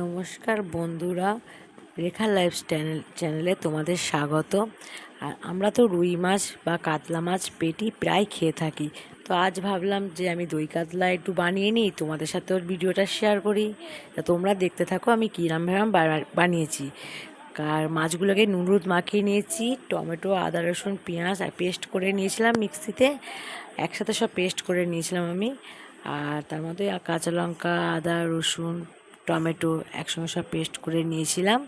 নমস্কার বন্ধুরা, রেখা life channel, চ্যানেলে তোমাদের স্বাগত। আর আমরা তো রুই মাছ বা কাতলা মাছ পেটি প্রায় খেয়ে থাকি। তো আজ ভাবলাম যে আমি দই কাতলা একটু বানিয়ে নিই, তোমাদের সাথে ওর ভিডিওটা শেয়ার করি। তোমরা দেখতে থাকো, আমি কিরাম ভেরাম বানিয়েছি। আর মাছগুলোকে হলুদ মাখিয়ে নিয়েছি, টমেটো, আদা, রসুন, পেঁয়াজ আর পেস্ট করে নিয়েছিলাম মিক্সিতে। একসাথে সব পেস্ট করে নিয়েছিলাম আমি। আর তার মধ্যে কাঁচা লঙ্কা, আদা, রসুন টমেটো একসঙ্গে সব পেস্ট করে নিয়েছিলাম।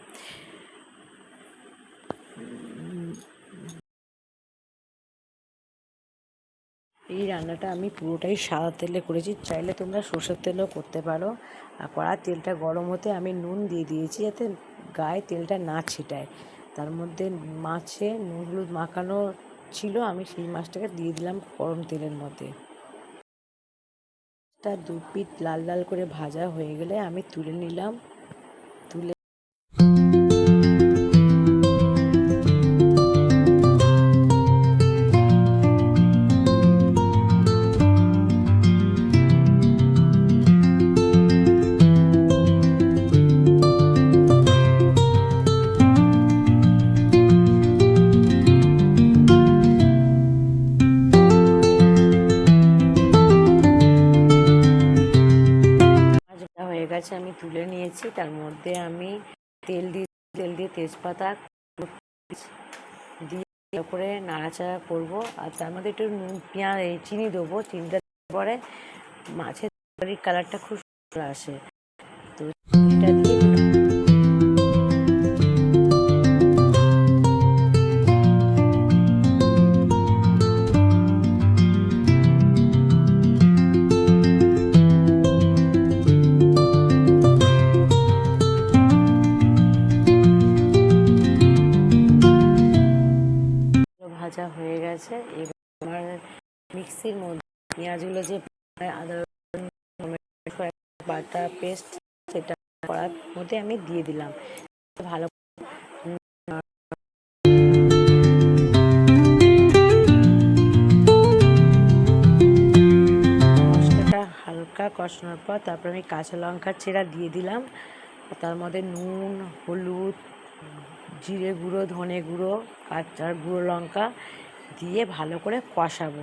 এই রান্নাটা আমি পুরোটাই সাদা তেলে করেছি। চাইলে তোমরা সর্ষের তেলও করতে পারো। আর কড়ার তেলটা গরম হতে আমি নুন দিয়ে দিয়েছি যাতে গায়ে তেলটা না ছিটায়। তার মধ্যে মাছে নুন হলুদ মাখানো ছিল, আমি সেই মাছটাকে দিয়ে দিলাম গরম তেলের মধ্যে। তা দু পিঠ লাল লাল করে ভাজা হয়ে গেলে আমি তুলে নিলাম। গেছে আমি তুলে নিয়েছি। তার মধ্যে আমি তেল দিয়ে তেল দিয়ে তেজপাতা দিয়ে করে নাড়াচাড়া করব। আর তার মধ্যে একটু নুন, পেঁয়াজ চিনি দেবো। চিনিটা পরে মাছের কালারটা খুব সুন্দর আসে। তো চিনিটা দিয়ে মিক্সির মধ্যে পেঁয়াজগুলো যে আদা পেস্ট সেটা করার মধ্যে আমি দিয়ে দিলাম। ভালো হালকা কষানোর পর তারপর আমি কাঁচা লঙ্কার চেরা দিয়ে দিলাম। তার মধ্যে নুন, হলুদ, জিরে গুঁড়ো, ধনে গুঁড়ো, কাঁচা গুঁড়ো লঙ্কা দিয়ে ভালো করে কষাবো।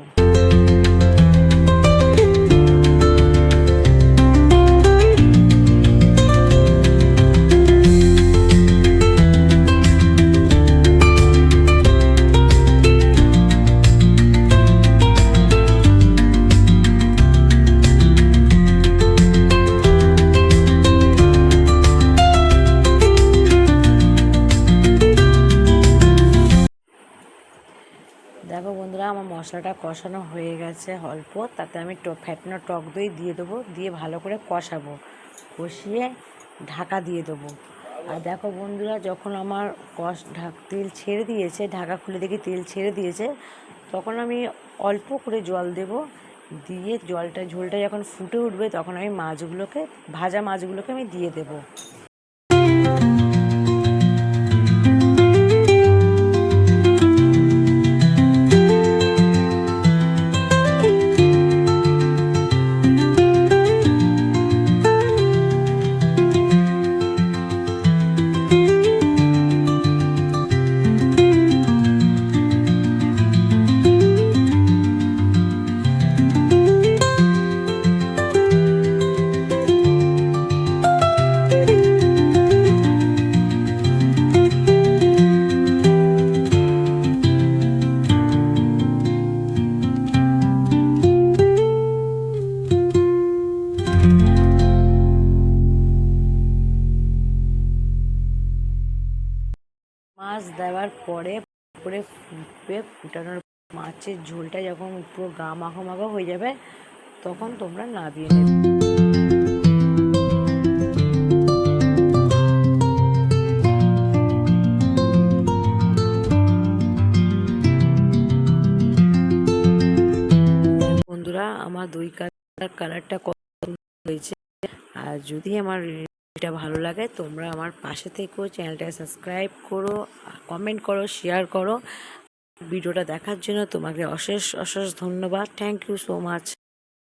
দেখো বন্ধুরা, আমার মশলাটা কষানো হয়ে গেছে অল্প। তাতে আমি ফ্যাটানো টক দই দিয়ে দেবো, দিয়ে ভালো করে কষাবো। কষিয়ে ঢাকা দিয়ে দেবো। আর দেখো বন্ধুরা, যখন আমার কষ ঢাক তেল ছেড়ে দিয়েছে, ঢাকা খুলে দেখি তেল ছেড়ে দিয়েছে, তখন আমি অল্প করে জল দেব। দিয়ে জলটা ঝোলটা যখন ফুটে উঠবে, তখন আমি মাছগুলোকে ভাজা মাছগুলোকে আমি দিয়ে দেবো। দেওয়ার পরে পুরো ফুটবে ফুটানোর মাছের ঝোলটা যখন পুরো গা মাখো মাখো হয়ে যাবে, তখন তোমরা নাবিয়ে নেবে। বন্ধুরা, আমার দই কালার কালারটা কত হয়েছে। আর যদি আমার এটা ভালো লাগে, তোমরা আমার পাশে থেকেও চ্যানেলটা সাবস্ক্রাইব করো, কমেন্ট করো, শেয়ার করো। ভিডিওটা দেখার জন্য তোমাকে অশেষ অশেষ ধন্যবাদ। Thank you so much.